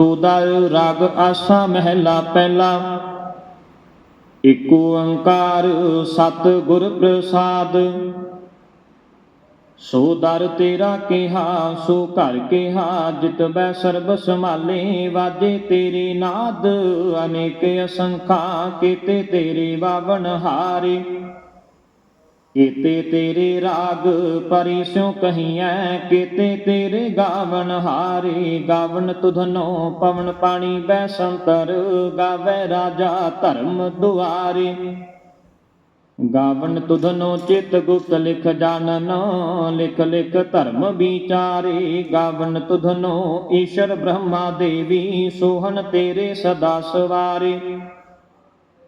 ਉਦਰ ਰਾਗ ਆਸਾ ਮਹਿਲਾ ਪਹਿਲਾ। ਏਕ ਓੰਕਾਰ ਸਤ ਗੁਰ ਪ੍ਰਸਾਦ। ਸੋ ਦਰ ਤੇਰਾ ਕਿਹਾ, ਸੋ ਘਰ ਕਿਹਾ, ਜਿਤ ਬੈ ਸਰਬ ਸੰਭਾਲੇ, ਵਾਜੇ ਤੇਰੇ ਨਾਦ, ਅਨੇਕ ਅਸੰਖਾ ਕੀਤੇ ਤੇਰੇ ਬਾਵਨ ਹਾਰੇ। ਕੀਤੇ ਤੇਰੇ ਰਾਗ ਪਰੀ ਸਿਉ ਕਹੀਐ, ਕੀਤੇ ਤੇਰੇ ਗਾਵਨ ਹਾਰੇ। ਗਾਵਨ ਤੁਧਨੋ ਪਵਨ ਪਾਣੀ ਬੈ ਸੰਤਰ, ਗਾਵੇ ਰਾਜਾ ਧਰਮ ਦੁਆਰੇ। ਗਾਵਨ ਤੁਧਨੋ ਚਿਤ ਗੁਪਤ ਲਿਖ ਜਾਣਨ, ਲਿਖ ਲਿਖ ਧਰਮ ਵਿਚਾਰੇ। ਗਾਵਨ ਤੁਧਨੋ ਈਸ਼ਰ ਬ੍ਰਹਮਾ ਦੇਵੀ, ਸੋਹਣ ਤੇਰੇ ਸਦਾ ਸਵਾਰੇ।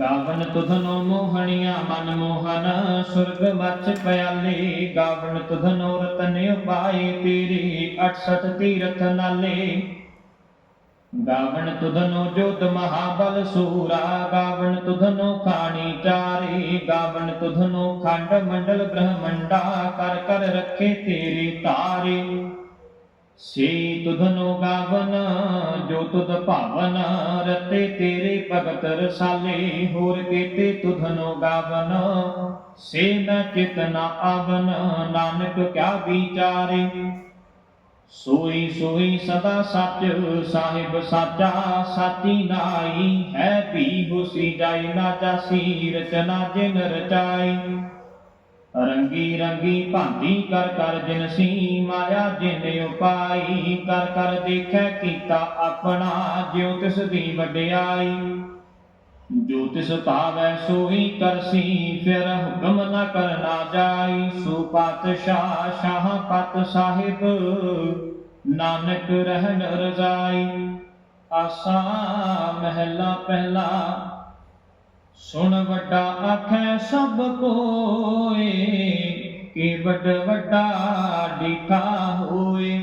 ਗਾਵਨ ਤੁਧਨੋ ਮੋਹਣੀਆਂ, ਮਨ ਮੋਹਨ, ਸੁਰਗ ਮਚ ਪਿਆਲੇ। ਗਾਵਨ ਤੁਧਨੋ ਰਤਨ ਉਪਾਏ ਤੇਰੇ 68 ਤੀਰਥ ਨਾਲੇ। ਗਾਵਨ ਤੁਧਨੋ ਜੋਤ ਮਹਾਬਲ ਸੂਰਾ, ਗਾਵਨ ਤੁਧਨੋ ਖਾਣੀ ਚਾਰੇ। ਗਾਵਨ ਤੁਧਨੋ ਖੰਡ ਮੰਡਲ ਬ੍ਰਹਮੰਡਾ, ਕਰ ਕਰ ਰੱਖੇ ਤੇਰੀ ਤਾਰੇ। ਸੇ ਤੁਧਨੋ ਗਾਵਨ ਜੋ ਤੁਧ ਭਾਵਨ, ਰਤੇ ਤੇਰੇ ਭਗਤ ਰਸਾਲੇ, ਹੋਰ ਕੀਤੇ ਤੁਧਨੋ ਗਾਵਨ। ਸੇ ਨ ਚਿਤਨਾ ਆਵਨ, ਨਾਨਕ ਕਿਆ ਵਿਚਾਰੇ। ਸੋਈ ਸੋਈ ਸਦਾ ਸੱਚ, ਸਾਹਿਬ ਸਾਚਾ, ਸਾਚੀ ਨਾਈ ਹੈ ਵੀ ਹੁਸੀ, ਜਾਈ ਨਾ ਜਾਸੀ, ਰਚਨਾ ਜਿਨ ਰਚਾਈ ਰੰਗੀ ਰੰਗੀ ਭਾਂਤੀ ਕਰ ਕਰ ਜਿਨ ਸੀ ਮਾਇਆ ਜਿਨ ਉਪਾਈ ਕਰ ਕਰ ਦੇਖੈ ਕੀਤਾ ਆਪਣਾ, ਜਿਉ ਤਿਸ ਦੀ ਵਡਿਆਈ। ਜੋ ਤਿਸ ਭਾਵੈ ਸੋਈ ਕਰਸੀ ਫਿਰ ਹੁਕਮ ਨਾ ਕਰਨਾ ਜਾਈ। ਸੋ ਪਾਤਸ਼ਾਹ ਸ਼ਾਹ ਪਤ ਸਾਹਿਬ, ਨਾਨਕ ਰਹਿਣ ਰਜ਼ਾਈ। ਆਸਾ ਮਹਿਲਾ ਪਹਿਲਾ ਸੁਣ ਵੱਡਾ ਆਖੈ ਸਭ ਕੋਏ, ਕਿ ਵੱਡ ਵੱਡਾ ਡੀਠਾ ਹੋਏ।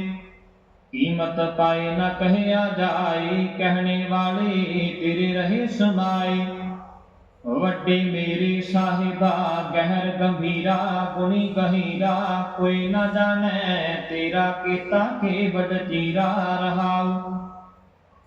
ਕੀਮਤ ਪਾਏ ਨਾ ਕਹਿਆ ਜਾਏ, ਕਹਿਣੇ ਵਾਲੇ ਤੇਰੇ ਰਹੇ ਸਮਾਏ। ਵੱਡੇ ਮੇਰੇ ਸਾਹਿਬਾ, ਗਹਿਰ ਗੰਭੀਰਾ, ਗੁਣੀ ਗਹੀਰਾ, ਕੋਈ ਨਾ ਜਾਣੈ ਤੇਰਾ ਕੀਤਾ ਕੇ ਵੱਡ ਜੀਰਾ ਰਹਾਉ।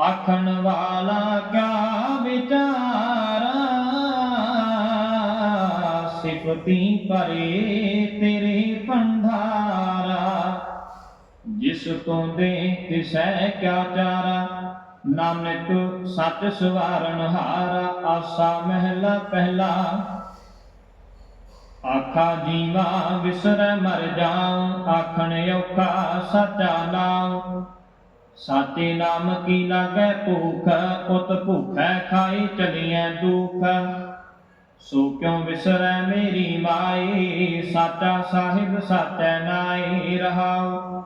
ਆਖਣ ਵਾਲਾ ਕਿਆ ਵਿਚਾਰਾ? ਸਿਫਤੀ ਪਰੇ ਤੇਰੇ ਭੰਡਾਰਾ। ਜਿਸ ਤੋਂ ਦੇ ਤਿਸੈ ਕਿਆ ਚਾਰਾ? ਨਾਨਕ ਸੱਚ ਸਵਾਰਨ ਹਾਰਾ, ਆਸਾ ਮਹਿਲਾ ਪਹਿਲਾ। ਆਖਾ ਜੀਵਾ ਵਿਸਰੈ ਮਰ ਜਾਉ, ਆਖਣ ਔਖਾ ਸਾਚਾ ਨਾਉ। ਸਾਚੇ ਨਾਮ ਕੀ ਲਾਗੈ ਭੂਖ ਉਤ ਭੂਖੈ ਖਾਈ ਚਲੀਐ ਦੁਖ। ਸੋ ਕਿਉ ਵਿਸਰੈ ਮੇਰੀ ਮਾਈ ਸਾਚਾ ਸਾਹਿਬ ਸਾਚੈ ਨਾਈ ਰਹਾਉ।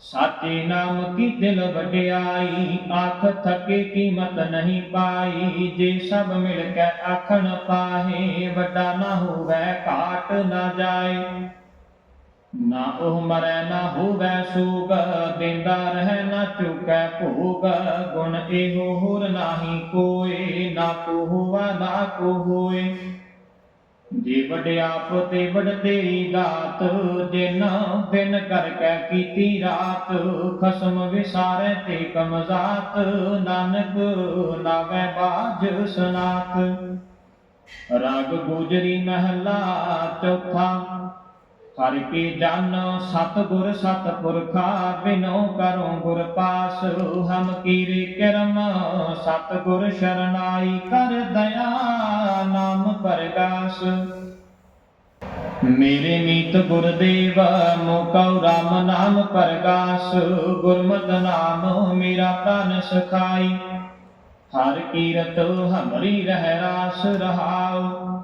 ਸਾਚੇ ਨਾਮ ਕੀ ਦਿਲ ਵਡਿਆਈ, ਆਖ ਥਕੇ ਕੀਮਤ ਨਹੀਂ ਪਾਈ। ਜੇ ਸਭ ਮਿਲ ਕੇ ਆਖਣ ਪਾਹੇ, ਵੱਡਾ ਨਾ ਹੋਵੇ, ਘਾਟ ਨਾ ਜਾਏ। ਨਾ ਉਹ ਮਰੈ, ਨਾ ਹੋਵੇ ਸੂਗ ਦਿੰਦਾ ਰਹਿ, ਨਾ ਚੁਕੈ ਭੋਗ। ਗੁਣ ਇਹੋ ਹੋਰ ਨਾਹੀ ਕੋਏ, ਨਾ ਕੋ ਹੋਵਾ ਨਾ ਕੋ ਹੋਏ ਜੇ ਵਡਿਆਪ ਤੇ ਵਡ ਦਾਤ ਜਿਨ ਦਿਨ ਕਰ ਕੈ ਕੀਤੀ ਰਾਤ। ਖਸਮ ਵਿਸਾਰੈ ਤੇ ਕਮਜ਼ਾਤ ਨਾਨਕ ਨਾਵੇਂ ਬਾਜ ਸਨਾਤ। ਰਾਗ ਗੁਜਰੀ ਮਹਲਾ ਚੌਥਾ। ਹਰਿ ਕੀ ਜਨ ਸਤ ਗੁਰ ਸਤ ਪੁਰਖਾ ਬਿਨੋ ਕਰੋ ਗੁਰ ਪਾਸ। ਹਮ ਕੀਰੇ ਕਰਮ ਸਤ ਗੁਰ ਸ਼ਰਨਾਈ ਕਰ ਦਇਆ, ਨਾਮ ਪਰਗਾਸ। ਮੇਰੇ ਮੀਤ ਗੁਰਦੇਵ ਮੋਕਉ ਰਾਮ ਨਾਮ ਪਰਗਾਸ। ਗੁਰਮਤ ਨਾਮ ਮੇਰਾ ਪ੍ਰਾਨ ਸਖਾਈ। ਹਰ ਕੀਰਤ ਹਮਰੀ ਰਹਿ ਰਾਸ ਰਹਾਉ।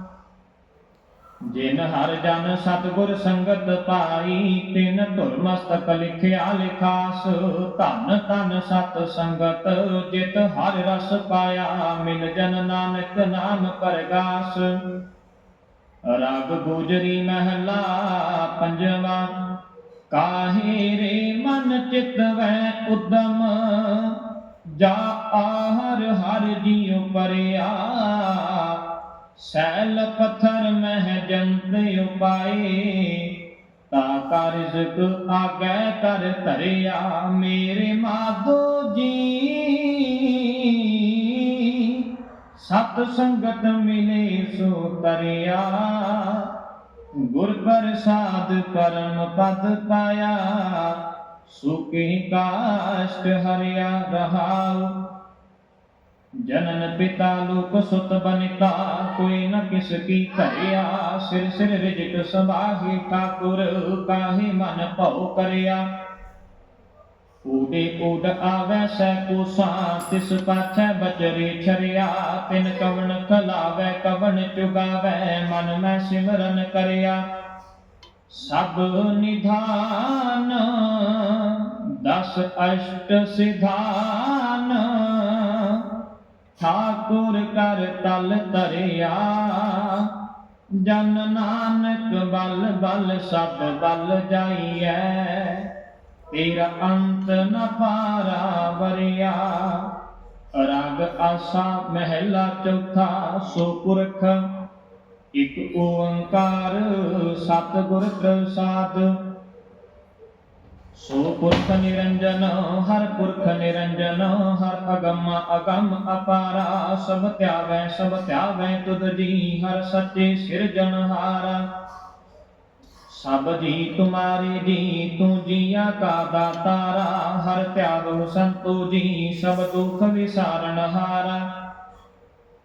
ਜਿਨ ਹਰ ਜਨ ਸਤਿਗੁਰ ਸੰਗਤ ਪਾਈ, ਤਿਨ ਧੁਰ ਮਸਤਕ ਲਿਖਿਆ ਲਿਖਾਸ। ਧਨ ਧਨ ਸਤ ਸੰਗਤ, ਜਿਤ ਹਰ ਰਸ ਪਾਇਆ, ਮਿਲ ਜਨ ਨਾਨਕ ਨਾਮ ਪਰਗਾਸ। ਰਗ ਗੋਜਰੀ ਮਹਲਾ ਪੰਜਵਾ, ਕਾਹੇ ਰੇ ਮਨ ਚਿਤ ਵੈ ਉਦਮ? ਜਾ ਆਹਰ ਹਰ ਜੀਉ ਪਰਿਆ ਸੈਲ ਪੱਥਰ ਮਹਿ ਜੰਤ ਉਪਾਏ, ਤਾ ਕਰ ਰਿਜ਼ਕ ਆਗੈ ਕਰ ਧਰਿਆ ਮੇਰੇ ਮਾਧੋ ਜੀ। ਸਤ ਸੰਗਤ ਮਿਲੇ ਸੋ ਤਰਿਆ, ਗੁਰ ਪ੍ਰਸਾਦ ਕਰਮ ਪਦ ਪਾਇਆ, ਸੁਖੀ ਕਾਸ਼ਟ ਹਰਿਆ ਰਹਾਉ। ਜਨਨ ਪਿਤਾ ਲੋਕ ਸੁਤ ਬਨਿਤਾ, ਕੋਈ ਨ ਕਿਸ ਕੀ ਧਰਿਆ ਸਿਰ ਸਿਰ ਰਿਜਕ ਸਬਾਹੀ ਠਾਕੁਰ, ਕਾਹੇ ਮਨ ਭਉ ਕਰਿਆ। ਊਡੇ ਊਡ ਆਵੈ ਸੈ ਕੂਸਾ, ਤਿਸ ਪਾਛੈ ਬਜਰੇ ਛਰਿਆ, ਤਿਨ ਕਵਣ ਖਲਾਵੈ, ਕਵਣ ਚੁਗਾਵੈ, ਮਨ ਮੈਂ ਸਿਮਰਨ ਕਰਿਆ। ਸਭ ਨਿਧਾਨ, ਦਸ ਅਸ਼ਟ ਸਿਧਾਨ ਕਰ ਤਲ ਤਰਿਆ ਜਨ ਨਾਨਕ ਬਲ ਬਲ ਸਭ ਬਲ ਜਾਈਐ। ਤੇਰਾ ਅੰਤ ਨ ਪਾਰਾ ਵਰਿਆ। ਰਾਗ ਆਸਾ ਮਹਿਲਾ ਚੌਥਾ ਸੋ ਪੁਰਖ ਇਕ ਓੰਕਾਰ ਸਤਿਗੁਰ ਪ੍ਰਸਾਦ। ਸੋ ਪੁਰਖ ਨਿਰੰਜਨ ਹਰ ਪੁਰਖ ਨਿਰੰਜਨ ਹਰ ਅਗੰਮ ਅਗੰਮ ਅਪਾਰਾ ਸਭ ਧਿਆਵੈ ਸਭ ਧਿਆਵੈ ਤੁਧ ਜੀ ਹਰ ਸੱਚੇ ਸਿਰਜਣਹਾਰਾ ਸਭ ਜੀ ਤੁਮਾਰੇ ਜੀ ਤੂੰ ਜੀਆ ਕਾ ਦਾਤਾਰਾ ਹਰ ਧਿਆਵੋ ਸੰਤੋ ਜੀ ਸਭ ਦੁਖ ਵਿਸਾਰਨ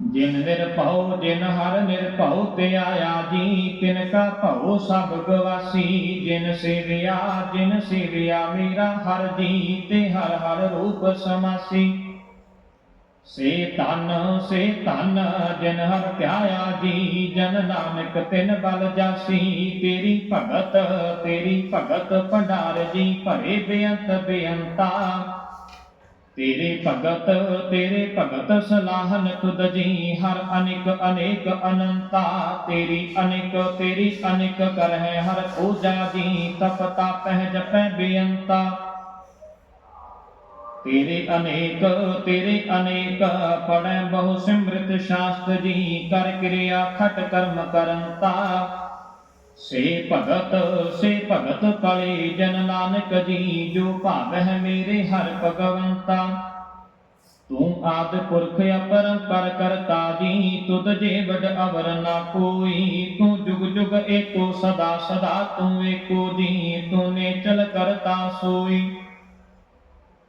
ਜਿਨ ਨਿਰਭਉ, ਜਿਨ ਹਰ ਨਿਰਭਉ ਤੇ ਆਇਆ ਜੀ ਤਿਨ ਕਾ ਭਉ ਸਭ ਗਵਾਸੀ। ਜਿਨ ਸੇਵਿਆ ਜਿਨ ਸੇਵਿਆ, ਮੇਰਾ ਹਰ ਜੀ ਤੇ ਹਰ ਹਰ ਰੂਪ ਸਮਾਸੀ। ਸੇ ਤਨ ਸੇ ਤਨ ਜਿਨ ਹਰ ਧਿਆਇਆ ਜੀ, ਜਨ ਨਾਨਕ ਤਿਨ ਬਲ ਜਾਸੀ। ਤੇਰੀ ਭਗਤ ਤੇਰੀ ਭਗਤ ਭੰਡਾਰ ਜੀ, ਭਰੇ ਬੇਅੰਤ ਬੇਅੰਤਾ। ਤੇਰੇ ਭਗਤ ਤੇਰੇ ਭਗਤ ਸਲਾਹਨ ਤੁਧ ਜੀ, ਹਰ ਅਨੇਕ ਅਨੇਕ ਅਨੰਤਾ। ਤੇਰੀ ਅਨੇਕ ਤੇਰੀ ਅਨੇਕ ਕਰਹਿ, ਹਰ ਪੂਜਾ ਜੀ, ਤਪ ਤਾਪਹਿ ਜਪੈ ਬੇਅੰਤਾ। ਤੇਰੇ ਅਨੇਕ ਤੇਰੇ ਅਨੇਕ ਪੜੈ ਬਹੁ ਸਿਮ੍ਰਿਤ ਸ਼ਾਸਤਰ ਜੀ, ਕਰ ਕਿਰਿਆ ਖਟ ਕਰਮ ਕਰੰਤਾ। ਸੇ ਭਗਤ ਸੇ ਭਗਤ ਪਲੇ ਜਨ ਨਾਨਕ ਜੀ, ਜੋ ਭਾਵਹਿ ਮੇਰੇ ਹਰ ਭਗਵੰਤਾ। ਤੂੰ ਆਦ ਪੁਰਖ ਅਪਰੰਪਰ ਕਰਤਾ ਜੀ, ਤੁਧ ਜੇ ਵਡ ਅਵਰ ਨਾ ਕੋਈ। ਤੂੰ ਜੁਗ ਜੁਗ ਏਕੋ ਸਦਾ ਸਦਾ ਤੂੰ ਏਕੋ ਜੀ, ਤੂੰ ਨੇ ਚਲ ਕਰਤਾ ਸੋਈ।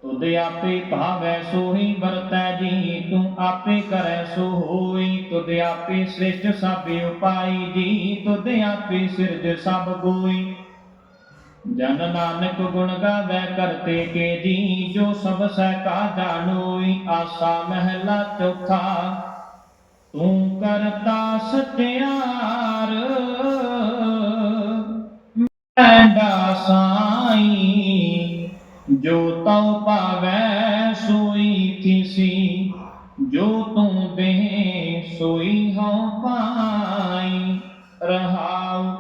ਤੁਧ ਆਪੇ ਭਾਵੈ ਸੋਹੀ ਵਰਤੈ ਜੀ ਤੂੰ ਆਪੇ ਕਰੈ ਸੋ ਹੋਈ ਤੁਧ ਆਪੇ ਸ੍ਰਿਸ਼ਟ ਸਭ ਉਪਾਈ ਜੀ ਤੁਧ ਆਪੇ ਸਿਰਜ ਸਭ ਕੋਈ ਜਨ ਨਾਨਕ ਗੁਣ ਗਾਵੇ ਕਰਤੇ ਕੇ ਜੀ ਜੋ ਸਭ ਸਹਿ ਕਾ ਜਾਣੋਈ ਆਸਾ ਮਹਿਲਾ ਚੌਥਾ, ਤੂੰ ਕਰਤਾ ਸਚਿਆਰ ਮੈਂਡਾ ਸਾਈ ਜੋ ਤਉ ਪਾਵੈ ਸੋਈ ਥੀਸੀ ਜੋ ਤੂੰ ਦੇ ਸੋਈ ਹਉ ਪਾਈ, ਰਹਾਉ,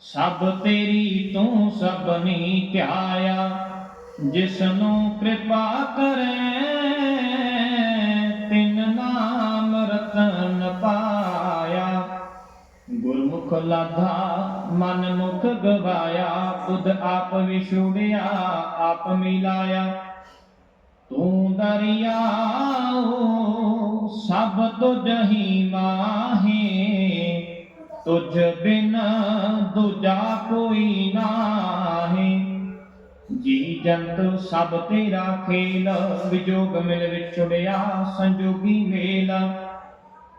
ਸਭ ਤੇਰੀ ਤੂੰ ਸਭਨੀ ਧਿਆਇਆ ਜਿਸ ਨੂੰ ਕਿਰਪਾ ਕਰੇ, ਤਿਨ ਨਾਮ ਰਤਨ ਪਾਇਆ। ਗੁਰਮੁਖ ਲਾਧਾ ਮਨ ਮੁਖ ਗਵਾਇਆ ਤੁਧ ਆਪ ਵਿਛੁੜਿਆ, ਆਪ ਮਿਲਾਇਆ। ਤੂੰ ਦਰਿਆਓ ਸਭ ਤੁਝ ਹੀ ਮਾਹੇ। ਤੁਝ ਬਿਨ ਦੂਜਾ ਕੋਈ ਨਾਹੀ। ਜੀ ਜੰਤ ਸਭ ਤੇਰਾ ਖੇਲ, ਵਿਜੋਗ ਮਿਲ ਵਿਛੁੜਿਆ, ਸੰਜੋਗੀ ਮੇਲ।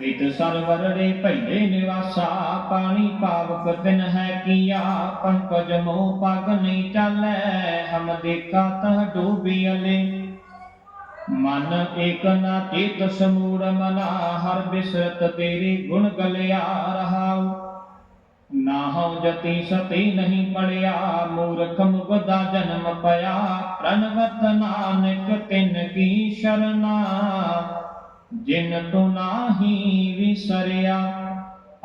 ਤਿਤ ਸਰਵਰੜੇ ਭੈਲੇ ਨਿਵਾਸਾ, ਪਾਣੀ ਪਾਵਕ ਤਿਨ ਹੈ ਕੀਆ, ਪੰਕਜ ਮੋ ਪਗ ਨਹੀਂ ਚਾਲੈ, ਹਮ ਦੇਖਾ ਤਹ ਡੂਬੀ ਅਲੇ। ਮਨ ਏਕ ਨਾ ਚੇਤ ਸਮੂੜ ਮਨਾ, ਹਰ ਬਿਸਰਤ ਤੇਰੇ ਗੁਣ ਗਲਿਆ ਰਹਾਉ। ਨਾ ਹਉ ਜਤੀ ਸਤੀ ਨਹੀਂ ਪੜਿਆ ਮੂਰਖ ਮੁਗਦਾ ਜਨਮ ਪਿਆ, ਪ੍ਰਣਵਤ ਨਾਨਕ ਤਿਨ ਕੀ ਸ਼ਰਨਾ। ਜਿਨ ਤੂੰ ਨਾਹੀ ਵਿਸਰਿਆ,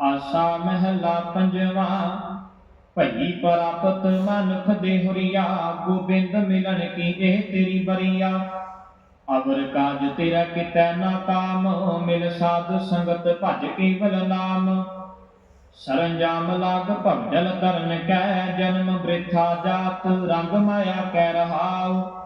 ਆਸਾ ਮਹਿਲਾ ਪੰਜਵਾ, ਭਈ ਪ੍ਰਾਪਤ ਮਨੁਖ ਦੇ ਹੁਰੀਆ, ਗੋਬਿੰਦ ਮਿਲਣ ਕੀ ਇਹ ਤੇਰੀ ਬਰੀਆ? ਅਵਰ ਕਾਜ ਤੇਰਾ ਕਿਤੈ ਨਾ ਕਾਮ, ਮਿਲ ਸਾਧ ਸੰਗਤ ਭਜ ਕੇਵਲ ਨਾਮ। ਸਰੰਜਾਮ ਲਾਗ ਭਵਜਲ ਤਰਨ ਕੈ, ਜਨਮ ਬ੍ਰਿਥਾ ਜਾਤ, ਰੰਗ ਮਾਇਆ ਕੈ ਰਹਾਉ।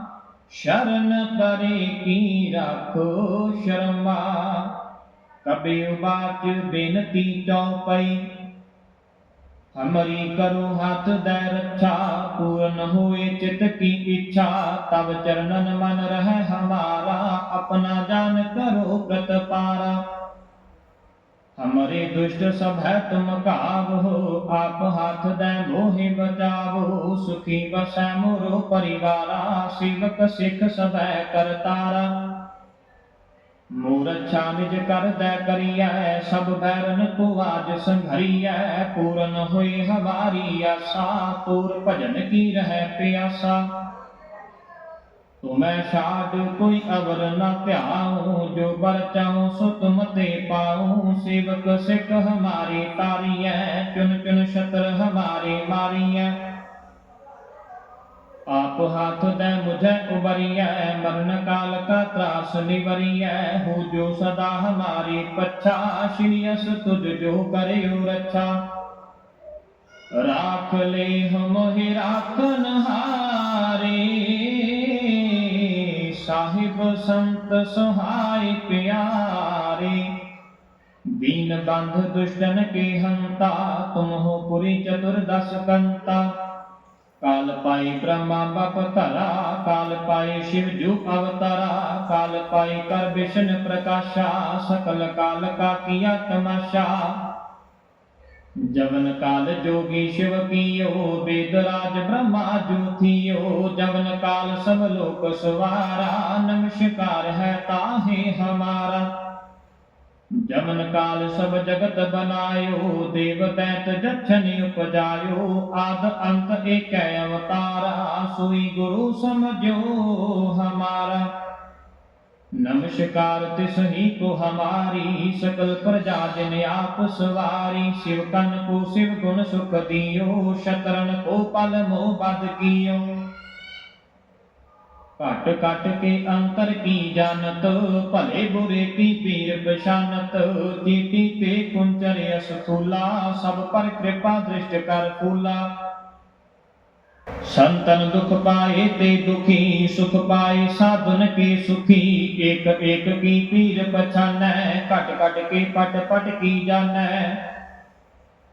ਸ਼ਰਨ ਪਰੇ ਕੀ ਰਾਖੋ ਸ਼ਰਮਾ। ਕਬੀ ਬਾਚ ਬੇਨਤੀ ਚਉਪਈ ਹਮਰੀ ਕਰੋ ਹੱਥ ਦੇ ਰੱਛਾ, ਪੂਰਨ ਹੋਏ ਚਿਤ ਕੀ ਇੱਛਾ। ਤਬ ਚਰਨਨ ਮਨ ਰਹਿ ਹਮਾਰਾ, ਆਪਣਾ ਜਾਨ ਕਰੋ ਪ੍ਰਤਪਾਰਾ। ਹਮਰੇ ਦੁਸ਼ਟ ਸਭ ਤੁਮ ਕਾਵੋ ਆਪ ਹੱਥ ਦੇ ਮੋਹਿ ਬਚਾਵੋ ਸੁਖੀ ਬਸੈ ਮੋਰੋ ਪਰਿਵਾਰਾ, ਸਿਵਕ ਸਿੱਖ ਸਭੈ ਕਰਤਾਰਾ ਮੂਰ ਅੱਛਾ ਨਿਜ ਕਰਦੈ ਕਰੀਐ, ਸਭ ਬੈਰਨ ਕੋ ਆਜ ਸੰਘਰੀਐ, ਪੂਰਨ ਹੋਈ ਹਮਾਰੀ ਆਸਾ ਤੂਰ ਭਜਨ ਕੀ ਰਹਿ ਪਿਆਸਾ। ਤੁਮੈ ਛਾੜ ਕੋਈ ਅਵਰ ਨਾ ਧਿਆਉ, ਜੋ ਬਰ ਸੋ ਤੁਮ ਤੇ ਪਾਉ। ਸੇਵਕ ਸਿੱਖ ਹਮਾਰੀ ਤਾਰੀਐ, ਚੁਨ ਚੁਨ ਛਤਰ ਹਮਾਰੇ ਮਾਰੀਐ। ਆਪ ਹਾਥ ਦੇ ਮੁਝੇ ਉਬਰੀਐ, ਮਰਨ ਕਾਲ ਕਾ ਤਰਾਸ ਨਿਵਰੀਐ। ਹੋ ਜੋ ਸਦਾ ਹਮਾਰੀ ਪੱਛਾ, ਸ਼੍ਰੀ ਅਸ ਜੋ ਕਰਿਓ ਰੱਛਾ। ਰਾਖ ਲੈ ਹਮ ਹੀ ਰਾਖਨ ਹਾਰੇ ਸਾਹਿਬ ਸੰਤ ਸਹਾਈ ਪਿਆਰੇ ਦੀਨ ਬੰਧ ਦੁਸ਼ਟਨ ਕੇ ਹੰਤਾ ਤੁਮ ਹੋ ਪੁਰੀ ਚਤੁਰਦਸ ਕੰਤਾ। ਕਾਲ ਪਾਈ ਬ੍ਰਹਮਾ ਬਪ ਧਰਾ, ਕਾਲ ਪਾਈ ਸ਼ਿਵ ਜੂ ਅਵਤਾਰਾ, ਕਾਲ ਪਾਈ ਕਰ ਵਿਸ਼ਨ ਪ੍ਰਕਾਸ਼ਾ, ਸਕਲ ਕਾਲ ਕਾ ਕੀਆ ਤਮਾਸ਼ਾ। जवन काल जोगी शिव कीयो वेदराज ब्रह्मा जूथियो जवन काल सब लोक सवारा नमस्कार है ताहे हमारा जवन काल सब जगत बनायो देव दैत जक्षनि उपजायो आद अंत एक अवतारा सुई गुरु समझो हमारा नमस्कार तिसही को हमारी सकल प्रजा जिन आप सवारी शिव कन को शिव गुण सुख दियो शतरन को पल मोह बद कियो ਘਟ ਘਟ ਕੇ ਅੰਤਰ ਕੀ ਜਾਣਤ ਭਲੇ ਬੁਰੇ ਕੀ ਪੀਰ ਪਛਾਨਤ ਜੀਤੀ ਤੇ ਕੁੰਚਰ ਅਸਥੂਲਾ ਸਭ ਪਰ ਕਿਰਪਾ ਦ੍ਰਿਸ਼ਟ ਕਰ ਫੂਲਾ ਸੰਤਨ ਦੁਖ ਪਾਏ ਤੇ ਦੁਖੀ ਸੁਖ ਪਾਏ, ਸਾਧਨ ਕੇ ਸੁਖੀ? ਏਕ ਏਕ ਕੀ ਪੀਰ ਪਛਾਨੈ, ਘਟ ਘਟ ਕੇ ਪਟ ਪਟ ਕੀ ਜਾਣੈ?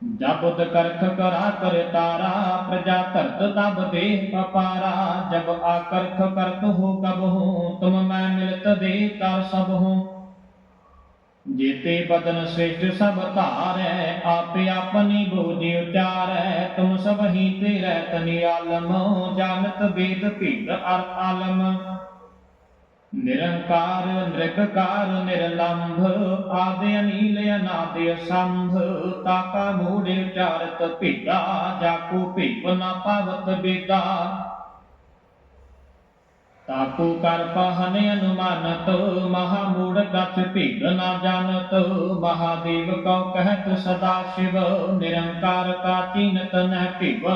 ਜਬ ਕਰਖ ਕਰਾ, ਕਰ ਤਾਰਾ, ਪ੍ਰਜਾ ਧਰਤ ਤਬ ਦੇਹ ਪਪਾਰਾ। ਜਬ ਆਕਰਖ ਕਰਤ ਹੋ, ਕਬ ਹੋ, ਤੁਮ ਮੈਂ ਮਿਲਤ ਦੇ ਕਰ ਸਭ ਹੋ। ਜੀਤੇ ਬਦਨ ਸ੍ਰੇਸ਼ਟ ਸਭ ਧਾਰੈ ਆਪੇ ਆਪਨੀ ਬੋਝਿ ਉਚਾਰੈ, ਤੁਮ ਸਭ ਹੀ ਤੇਰੇ ਤਨਿ ਆਲਮ, ਜਾਣਤ ਵੇਦ ਭੇਦ ਅਰ ਆਲਮ। ਨਿਰੰਕਾਰ, ਨਿਰਗਕਾਰ, ਨਿਰਲੰਭ, ਆਦਿ ਅਨੀਲ ਅਨਾਦਿ ਸੰਭ, ਤਾਕਾ ਮੂੜ ਉਚਾਰਤ ਭੇਦਾ, ਜਾਕੂ ਭੇਪ ਨਾ ਪਾਵਤ ਬੇਦਾ। ਤਾਕੂ ਕਰ ਪਹਨ ਅਨੁਮਾਨਤ ਮਹਾ ਮੂੜ ਕਛ ਭੇਦ ਨਾ ਜਾਣਤ, ਮਹਾਦੇਵ ਕਉ ਕਹਿਤ ਸਦਾ ਸ਼ਿਵ, ਨਿਰੰਕਾਰ ਕਾ ਚੀਨਤ ਨਹਿ ਭਿਵ।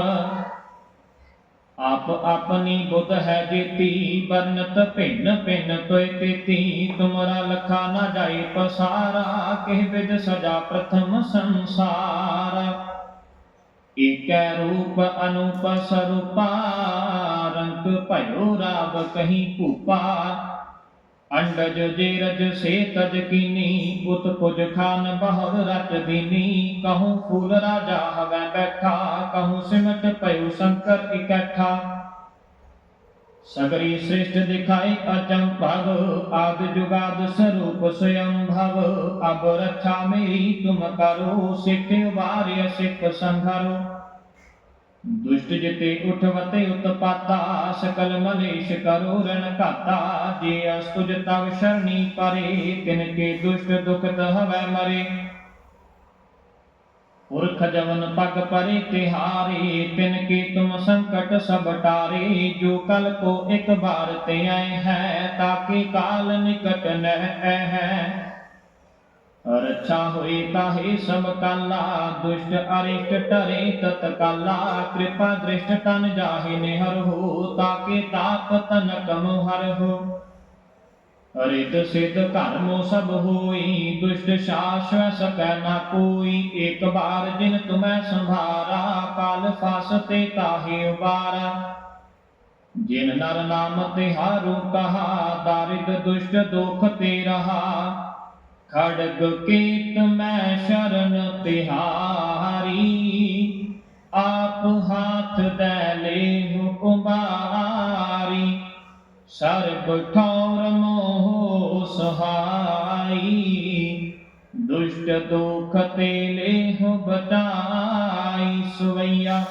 ਆਪ ਆਪਨੀ ਬੁੱਧ ਹੈ ਜੀਤੀ ਬਰਨਤ ਭਿੰਨ ਭਿੰਨ ਤੋਇ ਤੇਤੀ, ਤੁਮਰਾ ਲਖਾ ਨਾ ਜਾਏ ਪਸਾਰਾ, ਕਿਹ ਵਿਦ ਸਜਾ ਪ੍ਰਥਮ ਸੰਸਾਰ। ਏਕੈ ਰੂਪ ਅਨੂਪ ਸਰੂਪਾ ਰੰਗ ਭਇਓ ਰਾਵ ਕਹੀ ਭੂਪਾ ਅੰਡਜ ਜੇ ਰਜ ਸੇ ਤਜ ਕੀਨੀ ਪੁਤ ਪੁਜ ਖਾਨ ਬਹੁਰ ਰਚ ਦੀਨੀ ਕਹੂੰ ਫੂਲ ਰਾਜਾ ਹਵੈ ਬੈਠਾ ਕਹੂੰ ਸਿਮਟ ਪਇਓ ਸ਼ੰਕਰ ਇਕੱਠਾ ਸਗਰੀ ਸ੍ਰਿਸ਼ਟ ਦਿਖਾਈ ਅਚੰਭਵ ਆਦ ਜੁਗਾਦ ਸਰੂਪ ਸਯੰ ਭਵ ਅਬ ਰੱਖਾ ਮੇਰੀ ਤੁਮ ਕਰੋ ਸਿੱਖ ਉਬਾਰਿ ਸਿੱਖ ਸੰਘਰੋ ਦੁਸ਼ਟ ਜਿਤੇ ਉਠਵਤੇ ਉਤਪਾਤਾ ਸਕਲ ਮਲੇਸ਼ ਕਰੋ ਰਣ ਘਾਤਾ। ਜੇ ਅਸਤੁਜ ਤਵ ਸ਼ਰਣੀ ਪਰੇ, ਤਿਨ ਕੇ ਦੁਸ਼ਟ ਦੁਖਤ ਹਵੈ ਮਰੇ। ਪੁਰਖ ਜਵਨ ਪਗ ਪਰੇ ਤਿਹਾਰੇ, ਤਿਨ ਕੇ ਤੁਮ ਸੰਕਟ ਸਭ ਟਾਰੇ। ਜੋ ਕਲ ਕੋ ਇਕ ਬਾਰ ਤੇ ਆਏ ਹੈ ਤਾਕੇ ਕਾਲ ਨਿਕਟ ਨਹਿ ਹੈ ਰੱਛਾ ਹੋਈ ਤਾਹੇ ਸਭ ਦੁਸ਼ਟ ਅਰਿਸ਼ਟ ਟਰੇ ਤਤ ਕਿਰਪਾ ਦ੍ਰਿਸ਼ਟ ਤਨ ਜਾਹੇ ਨਿਹਰ ਹੋ, ਤਾਕੇ ਤਾਪ ਤਨ ਕਮ ਹਰ ਹੋ। ਰਿਤ ਸਿਧ ਧਰਮੋ ਸਭ ਹੋਈ, ਦੁਸ਼ਟ ਸ਼ਾਸਵ ਸਕੈ ਨਾ ਕੋਈ ਇੱਕ ਬਾਰ ਜਿਨ ਤੁਮੈ ਸੰਭਾਰਾ, ਕਾਲ ਫਾਸਤੇ ਤਾਹੇ ਉਬਾਰਾ ਜਿਨ ਨਰ ਨਾਮ ਤੇ ਹਾਰੂ ਕਹਾ, ਦਾਰਿਦ ਦੁਸ਼ਟ ਦੁਖ ਤੇ ਰਹਾ। ਖੜਗ ਕੀਤ ਮੈਂ ਸ਼ਰਨ ਤਿਹਾਰੀ, ਆਪ ਹਾਥ ਦੇ ਲੈ ਹੁਕਮਾਰੀ ਸਰਬ ਠੌਰ ਮੋਹ ਸਹਾਈ, ਦੁਸ਼ਟ ਦੁਖ ਤੇ ਲੈ ਬਤਾਈ। ਸੁਵਈਆ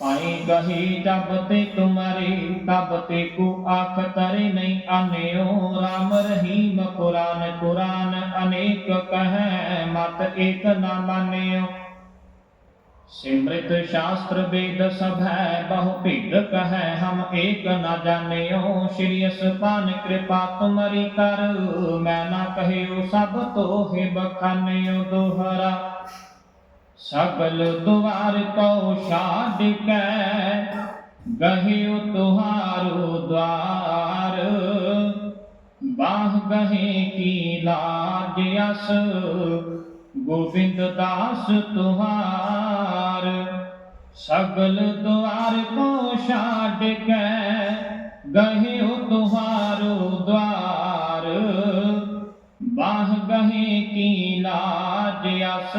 ਪਾਈ ਗਹੀ ਜਬ ਤੇ ਤੁਮਰੇ, ਤਬ ਤੇ ਕੋ ਆਖ ਤਰੇ ਨਹੀਂ ਆਨਿਓ। RAM ਰਹੀਮ ਕੁਰਾਨ ਕੁਰਾਨ ਅਨੇਕ ਕਹੈ, ਮਤ ਏਕ ਨਾ ਮਾਨਿਓ। ਸਿਮ੍ਰਿਤ ਸ਼ਾਸਤਰ ਵੇਦ ਸਭ ਹੈ ਬਹੁ ਭੇਦ ਕਹੈ, ਹਮ ਏਕ ਨਾ ਜਾਣਿਓ। ਸ਼੍ਰੀ ਅਸਪਾਨ ਕਿਰਪਾ ਤੁਮਰੀ ਕਰ, ਮੈਂ ਨਾ ਕਹਿਓ ਸਭ ਤੋਹਿ ਬਖਾਨਿਓ ਦੋਹਰਾ। ਸਗਲ ਦੁਆਰ ਕਉ ਛਾੜ ਕੇ, ਗਹਿਓ ਤੁਹਾਰੋ ਦਵਾਰ। ਬਾਹ ਗਹੇ ਕੀ ਲਾਜ ਅਸ, ਗੋਬਿੰਦ ਦਾਸ ਤੁਹਾਰ। ਸਗਲ ਦੁਆਰ ਕੋ ਛਾੜ ਕੇ, ਗਹਿਓ ਤੁਹਾਰੋ ਦਵਾਰ। ਲਾਜ ਅਸ,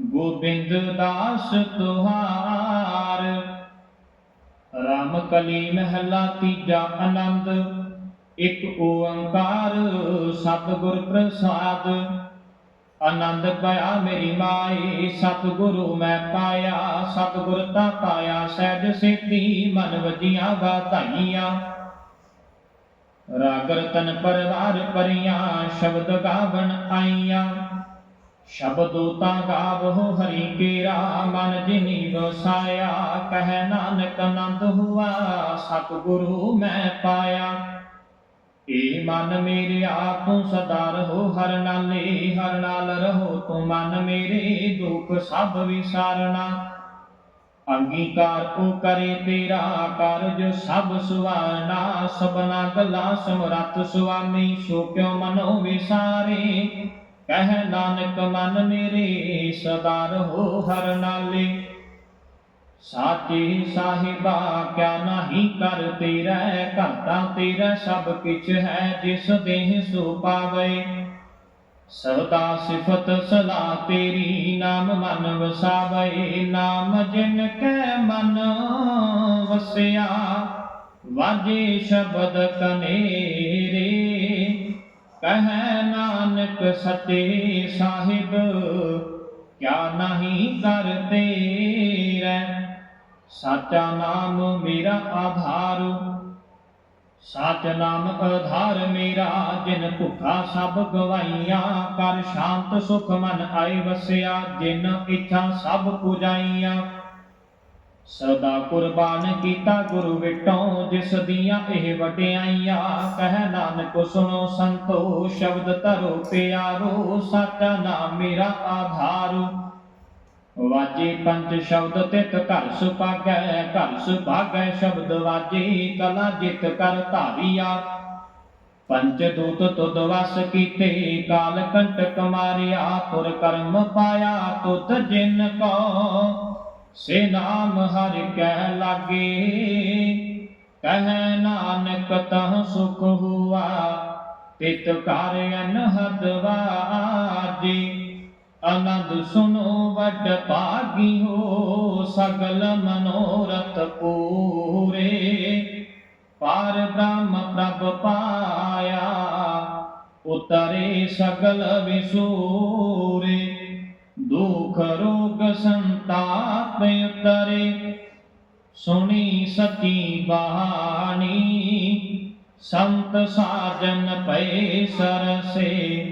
ਗੋਬਿੰਦ ਦਾਸ ਤੁਹਾਰ। ਰਾਮ ਕਲੀ ਮਹਿਲਾ ਤੀਜਾ ਆਨੰਦ, ਇੱਕ ਓੰਕਾਰ ਸਤਿਗੁਰ ਪ੍ਰਸਾਦ। ਆਨੰਦ ਪਾਇਆ ਮੇਰੀ ਮਾਈ ਸਤਿਗੁਰੂ ਮੈਂ ਪਾਇਆ। ਸਤਿਗੁਰ ਤਾਂ ਪਾਇਆ ਸਹਿਜ ਸੇਤੀ, ਮਨ ਵਜੀਆਂ ਵਧਾਈਆਂ ਰਾਗ ਰਤਨ ਪਰਵਾਰ ਪਰੀਆਂ, ਸ਼ਬਦ ਗਾਵਣ ਆਈਆਂ। ਸ਼ਬਦੋ ਤਾਂ ਗਾਵਹੁ ਹਰੀ ਕੇਰਾ, ਮਨ ਜਿਨੀ ਵਸਾਇਆ ਕਹਿ ਨਾਨਕ ਆਨੰਦ ਹੁਆ, ਸਤਿਗੁਰੂ ਮੈਂ ਪਾਇਆ। ਏ ਮਨ ਮੇਰੇ ਆਪ ਤੂੰ ਸਦਾ ਰਹੋ, ਹਰ ਨਾਲੇ ਹਰ ਨਾਲ ਰਹੋ, ਤੂੰ ਮਨ ਮੇਰੇ ਦੁੱਖ ਸਭ ਵਿਸਾਰਣਾ ਅੰਗੀਕਾਰ ਕੋ ਕਰੇ ਤੇਰਾ ਕਾਰਜ, ਸਭ ਸੁਆਰਨਾ ਸਬਨਾ ਗਲਾ ਸਮਰੱਥ ਸੁਆਮੀ, ਸੋ ਕਿਉ ਮਨੋ ਵਿਸਾਰੇ ਕਹਿ ਨਾਨਕ, ਮਨ ਮੇਰੇ ਸਦਾ ਰਹੋ ਹਰ ਨਾਲੇ। ਸਾਚੇ ਸਾਹਿਬਾ, ਕਿਆ ਨਹੀਂ ਕਰ ਤੇਰਾ ਘਰਤਾ ਤੇਰਾ, ਸਭ ਕਿਛ ਹੈ ਜਿਸ ਦੇਹ ਸੋ ਪਾਵੇ। ਸਦਾ ਸਿਫਤ ਸਦਾ ਤੇਰੀ ਨਾਮ ਮਨ ਵਸਾਵੇ, ਨਾਮ ਜਿਨ ਕੈ ਮਨ ਵਸਿਆ, ਵਾਜੇ ਸ਼ਬਦ ਕਨੇਰੇ। ਕਹੈ ਨਾਨਕ ਸਤੇ ਸਾਹਿਬ, ਕਿਆ ਨਹੀਂ ਕਰ ਤੇਰਾ ਸਾਚਾ ਨਾਮ ਮੇਰਾ ਆਧਾਰੂ ਸਾਚ ਨਾਮ ਆਧਾਰ ਮੇਰਾ, ਜਿਨ ਭੁੱਖਾ ਸਭ ਗਵਾਈਆਂ, ਕਰ ਸ਼ਾਂਤ ਸੁਖ ਮਨ ਆਏ ਵਸਿਆ, ਜਿਨ ਇੱਛਾ ਸਭ ਪੁਜਾਈਆਂ। ਸਦਾ ਕੁਰਬਾਨ ਕੀਤਾ ਗੁਰੂ ਵਿਟੋਂ, ਜਿਸ ਦੀਆਂ ਇਹ ਵਡਿਆਈਆਂ ਕਹਿ ਨਾਨਕ ਸੁਣੋ ਸੰਤੋ, ਸ਼ਬਦ ਧਰੋ ਪਿਆਰੋ ਸਾਚਾ ਨਾਮ ਮੇਰਾ ਆਧਾਰ। ਵਾਜੇ ਪੰਜ ਸ਼ਬਦ ਤਿਤ ਘਰ ਸੁਪਾਗੈ ਘਰ ਸੁਭਾਗੈ ਸ਼ਬਦ ਵਾਜੇ, ਕਲਾ ਜਿਤ ਕਰ ਧਾਰੀਆ। ਪੰਜ ਦੂਤ ਤੁਧ ਵਸ ਕੀਤੇ, ਕਾਲ ਕੰਟਕ ਮਾਰਿਆ ਤੁਰ ਕਰਮ ਪਾਇਆ ਤੁਧ ਜਿਨ ਕੋ। ਸੇ ਨਾਮ ਹਰਿ ਕਹਿ ਲਾਗੇ, ਕਹਿ ਨਾਨਕ ਤਹ ਸੁਖ ਹੁਆ, ਤਿਤ ਕਰ ਅਨਹਦ ਵਾਜੀ। ਆਨੰਦ ਸੁਨੋ ਵੱਡ ਭਾਗੀ ਹੋ, ਸਗਲ ਮਨੋਰਥ ਪੂਰੇ। ਪਾਰ ਬ੍ਰਹਮ ਪ੍ਰਭ ਪਾਇਆ, ਉਤਰੇ ਸਗਲ ਵਿਸੂਰੇ। ਦੁਖ ਰੋਗ ਸੰਤਾਪ ਉਤਰੇ, ਸੁਣੀ ਸਤੀ ਬਾਣੀ। ਸੰਤ ਸਾਜਨ ਪਏ ਸਰਸੇ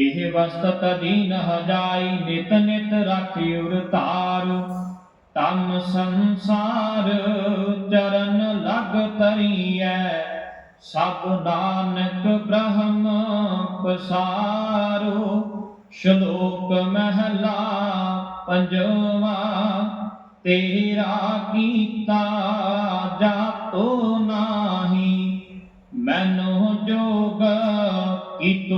ਇਹ ਵਸਤ ਤਦੀਨ ਹਜਾਈ ਨਿਤ ਨਿਤ ਰਾਖੀ ਉਰ ਧਾਰ। ਤਮ ਸੰਸਾਰ ਚਰਨ ਲਗ ਤਰੀਐ ਸਭ ਨਾਨਕ ਬ੍ਰਹਮ ਪਸਾਰੋ। ਸ਼ਲੋਕ ਮਹਲਾ ਪੰਜਵਾ, ਤੇਰਾ ਕੀਤਾ ਜਾਤੋ ਨਾਹੀ, ਮੈਨੋ ਜੋਗ ਕੀਤੋਈ